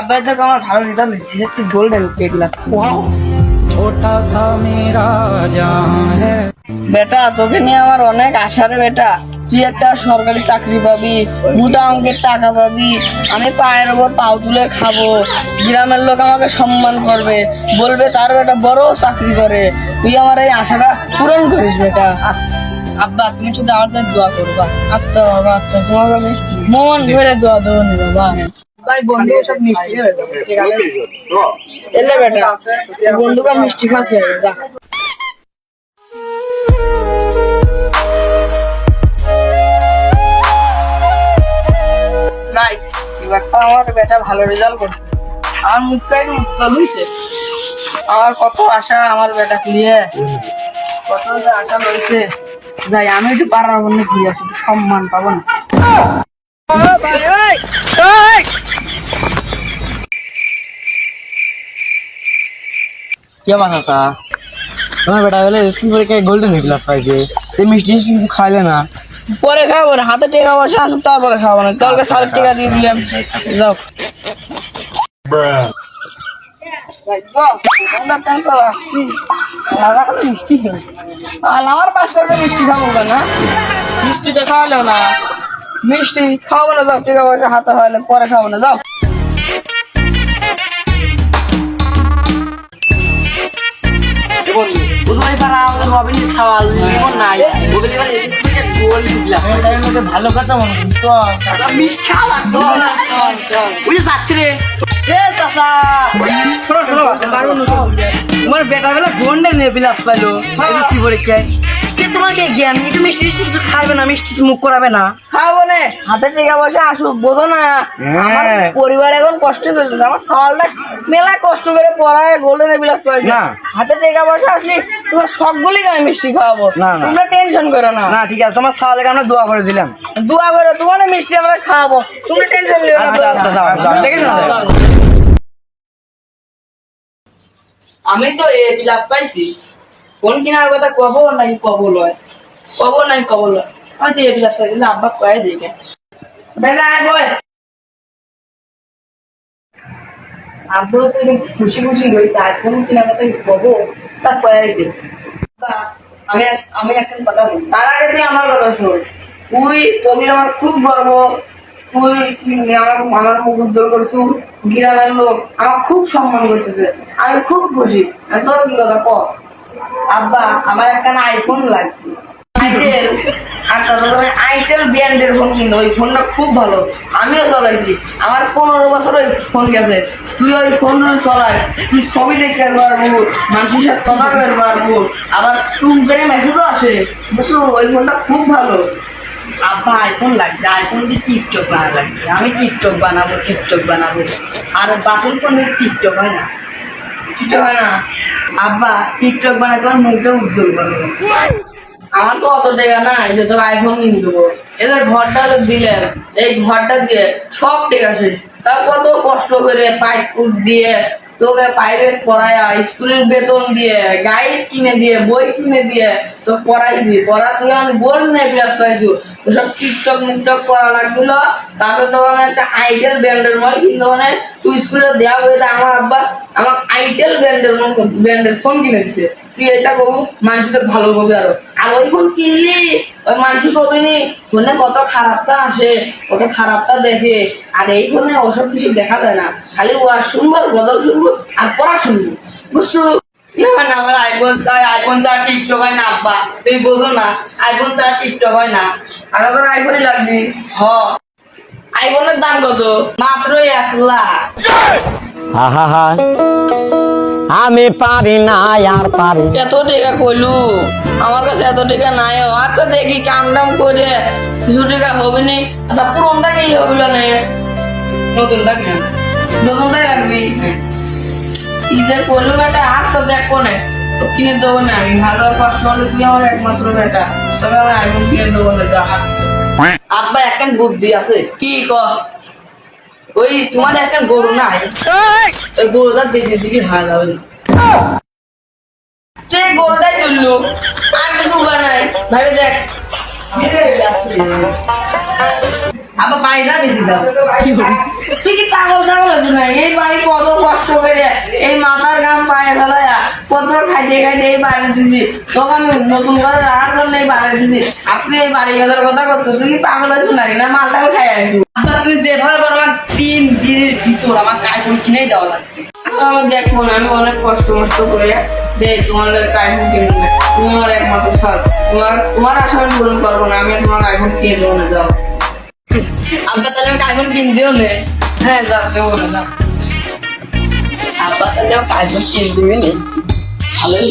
আমার ভালো গোল্ডেন ছোটা সা মেরা বেটা তোকে নিয়ে আমার অনেক আশা রে বেটা। তুই একটা সরকারি চাকরি পাবি মোটা অঙ্কের টাকা পাবি আমি পায়ের ওপর পাও তুলে খাব। গ্রামের লোক আমাকে সম্মান করবে বলবে তার বেটা বড় চাকরি করে। তুই আমার এই আশাটা পূরণ করিস বেটা। আব্বা তুমি শুধু আমার দোয়া করবা। আচ্ছা বাবা আচ্ছা তোমাকে আমি মন ভরে দোয়া দেবো বাবা। ভাই বন্ধুর সাথে মিষ্টি হয়ে যাবে। এলে বেটা বন্ধুকে মিষ্টি খাওয়াছে যা। নাইস এবারটা আমার বেটা ভালো রেজাল্ট করছে। আমার মুখটা একটু উত্তল হয়েছে আমার কত আশা আমার বেটা নিয়ে কত যে আশা রয়েছে। যাই আমি একটু পাড়ার মধ্যে ঘুরে আসি সম্মান পাবো না। কে বানাতা তোমার বেটা বলে এসি পরীক্ষায় গোল্ডেন ক্লাস পাইছে এই মিষ্টি মিষ্টি কিছু খাইলে না। পরে খাব না, হাতে টেকা পয়সা আসুক, তারপরে খাব না। তোরকে সাড়ে টাকা দিয়ে দিলাম। যাও। মিষ্টি। আর আমার পাঁচ মিষ্টি খাব না মিষ্টিটা খাওয়ালেও না। মিষ্টি খাব না, যাও, টাকা পয়সা হাতে হলে পরে খাব না, যাও। রবিনি সাওয়াল লিমন নাই এসি গোল্ডেন ভালো কথা মনে করি মিষ্টি খাওয়া চল চল চল বুঝে যাচ্ছে রে। এ চাচা। শোনো শোনো তোমার বেটা বেলা গোল্ডেন বিলাস পাইলো এসি পরীক্ষায়। কে তোমার কে জ্ঞান একটু মিষ্টি মিষ্টি কিছু খাইবে না মিষ্টি মুখ করাবে না। খাব না। হাতে টাকা পয়সা আসুক বোঝো না। আমার হ্যাঁ। পরিবার এখন কষ্ট চলছে আমার সওয়ালটা মেলা কষ্ট করে পড়ায় গোল্ডেন বিলাস পাইছে। না। হাতে টাকা পয়সা আসলে তোমার সবগুলি আমি মিষ্টি খাওয়াবো। না। তোমরা টেনশন করো না। না ঠিক আছে তোমার সাওয়ালকে আমরা দোয়া করে দিলাম। দোয়া করো তোমার মিষ্টি আমরা খাওয়াবো। তোমরা টেনশন নিও না আচ্ছা আচ্ছা আমি তো এ বিলাস পাইছি। কোন কিনার কথা কব নাই কব লয়? কব নাই কব লয়? আমি এ বিলাস পাইছি না আব্বা কয়ে বয়। আব্বু তো খুশি খুশি হই তার কোন কিনার কথা কব কয়ে আমি আমি একটা কথা বলি। তার আগে তুই আমার কথা শোন। তুই তুমি আমার খুব গর্ব। তুই আমার উজ্জ্বল লোক। আমার খুব সম্মান করতেছে। আমি খুব খুশি। তোর কি কথা? ক? আব্বা, আমার একটা না আইফোন লাগবে। আইটেল আর তারপরে আইটেল ব্র্যান্ডের ফোন কিনো ওই ফোনটা খুব ভালো। আমিও চলাইছি। আমার পনেরো বছর ওই ফোন গেছে। তুই ওই ফোন চলাই। তুই ছবি দেখতে পারব মানুষের সাথে কথা বলতে পারব আবার টুম করে মেসেজও আসে। বুঝছ, ওই ফোনটা খুব ভালো। আব্বা আইফোন লাগবে। আইফোন দিয়ে টিকটক বানা লাগবে। আমি টিকটক বানাবো টিকটক বানাবো। আর বাটন ফোন টিকটক হয় না। টিকটক হয় না? আব্বা, টিকটক বানাতে আমার মুখটা উজ্জ্বল করব আমার তো অত টাকা নাই যে তোকে আইফোন কিনে দেবো। এদের ঘরটা তো দিলেন। এই ঘরটা দিয়ে সব টাকা শেষ। তার কত কষ্ট করে পাইপ ফুট দিয়ে, তোকে প্রাইভেট পড়ায়া, স্কুলের বেতন দিয়ে গাইড কিনে দিয়ে, বই কিনে দিয়ে তো পড়াইছি। পড়া তুই আমি বল নেই ক্লাস পাইছি ওসব টিকটক মিকটক করা একটা আইটেল ব্র্যান্ডের মাল, কিন্তু মানে তুই স্কুলে দেওয়া বইতে আমার আব্বা আমার আইটেল ব্র্যান্ডের ব্র্যান্ডের ফোন তুই এটা করব মানুষদের ভালো পাবে আরও। আর ওই ফোন কিনলি, ওই মানুষ পাবিনি ফোনে কত খারাপটা আসে, কত খারাপটা দেখে। আর এই ফোনে ওসব কিছু দেখা যায় না। খালি ও আর শুনব আর গজল শুনব আর পড়া শুনব। বুঝছ? না না আমার আইফোন চাই আইফোন টিকটক হয় না আব্বা। তুই বোঝো না আইফোন টিকটক হয় না। তোর আইফোনই লাগবি হ। আইফোনের দাম কত? মাত্র এক লাখ। আহা আমি পারি না আর পারি এত টাকা কইলু? আমার কাছে এত টাকা নাই আচ্ছা দেখি কাম টাম করে কিছু টাকা হবে নি? আচ্ছা পুরনটা গেলে হবে না? নতুন থাক না নতুন থাক রাখবি ঈদের করল বেটা আচ্ছা দেখো না তো কিনে দেবো না আমি। ভালো কষ্ট করলে তুই আমার একমাত্র বেটা। তোকে আমার আইফোন কিনে দেবো না যা। আব্বা একখান বুদ্ধি আছে। কি ক? ওই তোমার একটা গরু নাই। ওই গরুটা বেশি দিলি হয়ে যাবে তুই গরুটাই তুললু। আর কিছু নাই। ভাবে দেখ। আবার বেশি দাও। তুই কি পাগল ছাগল না? এই বাড়ি কত কষ্ট করে, এই মাথার পায়ে ফেলাইয়া কত খাইতে খাইতে এই বাড়ি দিছি। তখন নতুন করে রাখার জন্য এই বাড়ি দিছি। আপনি এই বাড়ি কথা করছ তুই কি পাগল নাকি? না খাই তুমি যেভাবে পারো আমার তিন দিনের ভিতর আমার কাইফোন কিনেই দেওয়া লাগবে দেখুন আমি অনেক কষ্ট মষ্ট করে দে তোমার আইফোন কিনবো না তুমি একমাত্র সাথ। তোমার তোমার আশা আমি পূরণ করব না, আমি তোমার আইফোন কিনে দেবো না, যাও। আব্বা, তাহলে আমাকে আইফোন কিনে দিও না। হ্যাঁ যাও দেবো না যাও। আব্বা, তাহলে আমাকে আইফোন কিনে দিবি নি। ভালোই